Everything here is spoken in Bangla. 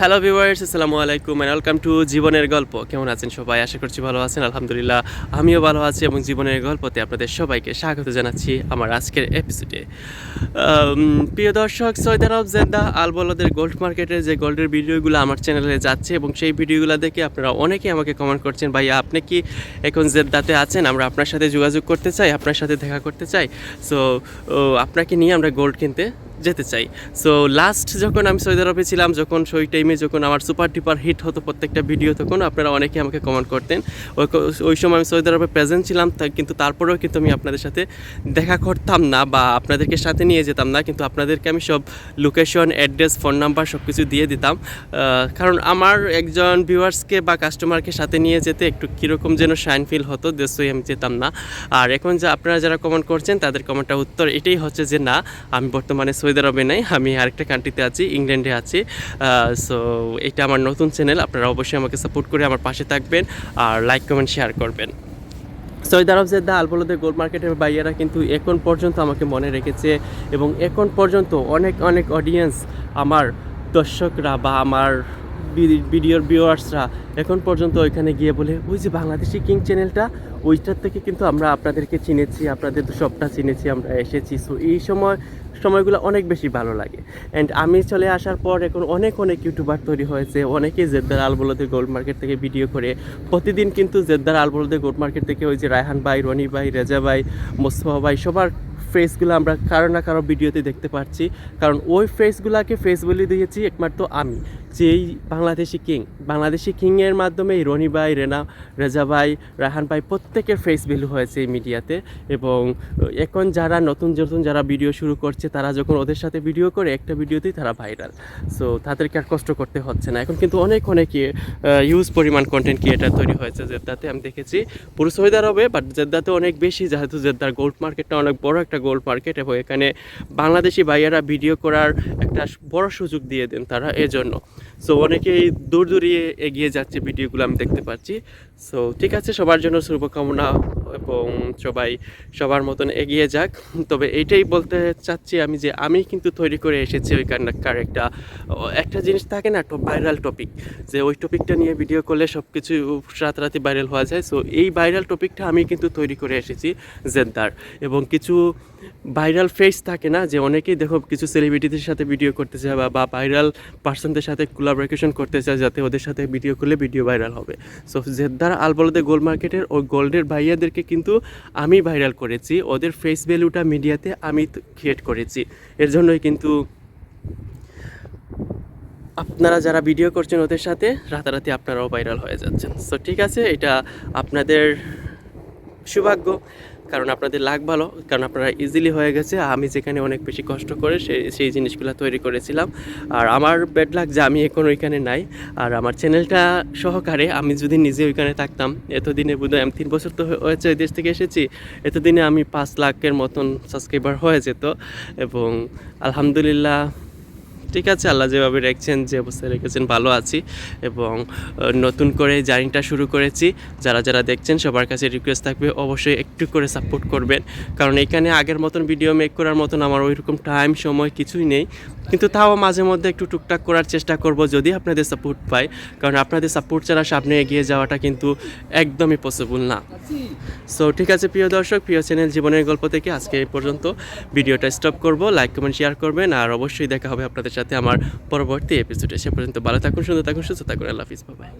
হ্যালো ভিউয়ার্স আসসালামু আলাইকুম অ্যান্ড ওয়েলকাম টু জীবনের গল্প। কেমন আছেন সবাই? আশা করছি ভালো আছেন, আলহামদুলিল্লাহ। আমিও ভালো আছি এবং জীবনের গল্পতে আপনাদের সবাইকে স্বাগত জানাচ্ছি আমার আজকের এপিসোডে প্রিয় দর্শক সৌদি আরব জেদ্দা আলবলাদের গোল্ড মার্কেটের যে গোল্ডের ভিডিওগুলো আমার চ্যানেলে যাচ্ছে এবং সেই ভিডিওগুলো দেখে আপনারা অনেকেই আমাকে কমেন্ট করছেন, ভাইয়া, আপনি কি এখন জেদ্দাতে আছেন? আমরা আপনার সাথে যোগাযোগ করতে চাই, আপনার সাথে দেখা করতে চাই। সো আপনাকে নিয়ে আমরা গোল্ড কিনতে যেতে চাই। সো লাস্ট যখন আমি সৌদি আরবে ছিলাম, যখন সেই টাইমে যখন আমার সুপার টিপার হিট হতো প্রত্যেকটা ভিডিও তখন আপনারা অনেকে আমাকে কমেন্ট করতেন। ওই সময় আমি সৌদি আরবে প্রেজেন্ট ছিলাম কিন্তু তারপরেও কিন্তু আমি আপনাদের সাথে দেখা করতাম না বা আপনাদেরকে সাথে নিয়ে যেতাম না, কিন্তু আপনাদেরকে আমি সব লোকেশন অ্যাড্রেস ফোন নাম্বার সব কিছু দিয়ে দিতাম। কারণ আমার একজন ভিউয়ার্সকে বা কাস্টমারকে সাথে নিয়ে যেতে একটু কীরকম যেন শাইন ফিল হতো দেশই আমি যেতাম না। আর এখন যে আপনারা যারা কমেন্ট করছেন, তাদের কমেন্টটা উত্তর এটাই হচ্ছে যে, না, আমি বর্তমানে সৌদি আরবে নাই, আমি আরেকটা কান্ট্রিতে আছি ইংল্যান্ডে আছি সো এটা আমার নতুন চ্যানেল আপনারা অবশ্যই আমাকে সাপোর্ট করে আমার পাশে থাকবেন আর লাইক কমেন্ট শেয়ার করবেন। সৈয়দ আরব জেদ্দা আলবলদের গোল্ড মার্কেটের বাইয়েরা কিন্তু এখন পর্যন্ত আমাকে মনে রেখেছে এবং এখন পর্যন্ত অনেক অনেক অডিয়েন্স আমার দর্শকরা বা আমার ভিডিওর ভিউয়ার্সরা এখন পর্যন্ত ওইখানে গিয়ে বলে, ওই যে বাংলাদেশি কিং চ্যানেলটা ওইটার থেকে কিন্তু আমরা আপনাদেরকে চিনেছি, আপনাদের সবটা চিনেছি, আমরা এসেছি। সো এই সময়, সময়গুলো অনেক বেশি ভালো লাগে। অ্যান্ড আমি চলে আসার পর এখন অনেক অনেক ইউটিউবার তৈরি হয়েছে। অনেকেই জেদ্দার আলবলদে গোল্ড মার্কেট থেকে ভিডিও করে। প্রতিদিন কিন্তু জেদ্দার আলবলদে গোল্ড মার্কেট থেকে ওই যে রায়হান ভাই, রনি ভাই, রেজা ভাই, মোস্তফা ভাই, সবার ফেসগুলো আমরা কারও না কারও ভিডিওতে দেখতে পাচ্ছি। কারণ ওই ফেসগুলোকে ফেস বলে দিয়েছি একমাত্র আমি। যে এই বাংলাদেশি কিং, বাংলাদেশি কিংয়ের মাধ্যমে রনি ভাই, রেনা, রেজা ভাই রাহান ভাই প্রত্যেকের ফেস ভ্যালু হয়েছে এই মিডিয়াতে এবং এখন যারা নতুন নতুন যারা ভিডিও শুরু করছে, তারা যখন ওদের সাথে ভিডিও করে, একটা ভিডিওতেই তারা ভাইরাল সো তাদেরকে আর কষ্ট করতে হচ্ছে না। এখন কিন্তু অনেক অনেক ইউজ পরিমাণ কন্টেন্ট ক্রিয়েটার তৈরি হয়েছে জেদ্দাতে, আমি দেখেছি। পুরো সৌদি হবে বাট জেদ্দাতে অনেক বেশি, যেহেতু জেদ্দার গোল্ড মার্কেটটা অনেক বড় একটা গোল্ড মার্কেট এবং এখানে বাংলাদেশি ভাইয়ারা ভিডিও করার একটা বড় সুযোগ দিয়ে দেন তারা এজন্য। সো অনেকেই দূর দূরিয়ে এগিয়ে যাচ্ছে ভিডিওগুলো আমি দেখতে পাচ্ছি। সো ঠিক আছে, সবার জন্য শুভকামনা। এবং সবাই সবার মতন এগিয়ে যাক। তবে এইটাই বলতে চাচ্ছি আমি যে আমি কিন্তু তৈরি করে এসেছি ওইখানকার একটা একটা জিনিস থাকে না ভাইরাল টপিক যে ওই টপিকটা নিয়ে ভিডিও করলে সব কিছু রাতারাতি ভাইরাল হওয়া যায়। সো এই ভাইরাল টপিকটা আমি কিন্তু তৈরি করে এসেছি জেদ্দার এবং কিছু ভাইরাল ফেস থাকে না, যে অনেকেই দেখো কিছু সেলিব্রিটিদের সাথে ভিডিও করতে চায় বা- ভাইরাল পার্সনদের সাথে কোলাবোরেশন করতে চায়, যাতে ওদের সাথে ভিডিও করলে ভিডিও ভাইরাল হবে। সো জেদ্দার আলবলদে গোল্ড মার্কেটের ওই গোল্ডের ভাইয়াদেরকে কিন্তু আমি ভাইরাল করেছি। ওদের ফেস ভ্যালুটা মিডিয়াতে আমি ক্রিয়েট করেছি। এর জন্যই কিন্তু আপনারা যারা ভিডিও করছেন ওদের সাথে রাতারাতি আপনারাও ভাইরাল হয়ে যাচ্ছেন। সো ঠিক আছে, এটা আপনাদের সৌভাগ্য। কারণ আপনাদের লাগ ভালো, কারণ আপনারা ইজিলি হয়ে গেছে। আমি যেখানে অনেক বেশি কষ্ট করে সেই সেই জিনিসগুলো তৈরি করেছিলাম। আর আমার ব্যাড লাগ যে আমি এখন ওইখানে নাই। আর আমার চ্যানেলটা সহকারে আমি যদি নিজে ওইখানে থাকতাম, এতদিনে বোধহয় আমি তিন বছর তো হয়েছে এই দেশ থেকে এসেছি। এতদিনে আমি পাঁচ লাখের মতন সাবস্ক্রাইবার হয়ে যেত। এবং আলহামদুলিল্লাহ ঠিক আছে, আল্লাহ যেভাবে রেখেছেন, যে অবস্থায় রেখেছেন, ভালো আছি এবং নতুন করে জার্নিটা শুরু করেছি। যারা যারা দেখছেন, সবার কাছে রিকোয়েস্ট থাকবে, অবশ্যই একটু করে সাপোর্ট করবেন। কারণ এখানে আগের মতন ভিডিও মেক করার মতন আমার ওই রকম টাইম সময় কিছুই নেই। কিন্তু তাও মাঝে মধ্যে একটু টুকটাক করার চেষ্টা করব যদি আপনাদের সাপোর্ট পাই। কারণ আপনাদের সাপোর্ট ছাড়া সামনে এগিয়ে যাওয়াটা কিন্তু একদমই পসিবল না। সো ঠিক আছে, প্রিয় দর্শক, প্রিয় চ্যানেল জীবনের গল্প থেকে আজকে এই পর্যন্ত। ভিডিওটা স্টপ করব লাইক কমেন্ট শেয়ার করবেন। আর অবশ্যই দেখা হবে আপনাদের সাথে আমার পরবর্তী এপিসোডে সে পর্যন্ত ভালো থাকুন সুন্দর থাকুন, সুস্থ থাকুন। আল্লাহ হাফিজ বাবাই